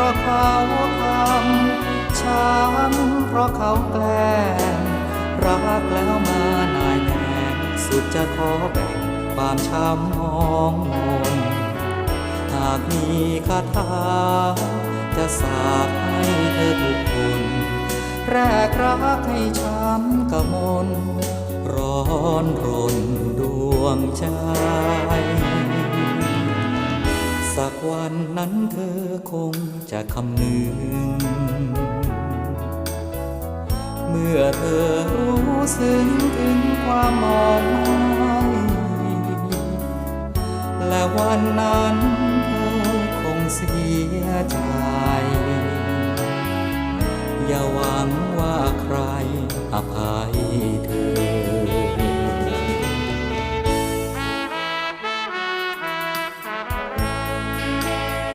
ราะเขาทำช้ำเพราะเขาแกล้งรักแล้วมานายแนงสุดจะขอแบ่งความช้ำมองมนหากมีคาถาจะสาบให้เธอทุกคนแรกรักให้ช้ำกะมนร้อนรนดวงใจ สักวันนั้นเธอคงจะคำนึง เมื่อเธอรู้ซึ้งถึงความมองไม่และวันนั้นเธอคงเสียใจ อย่าหวังว่าใครอภั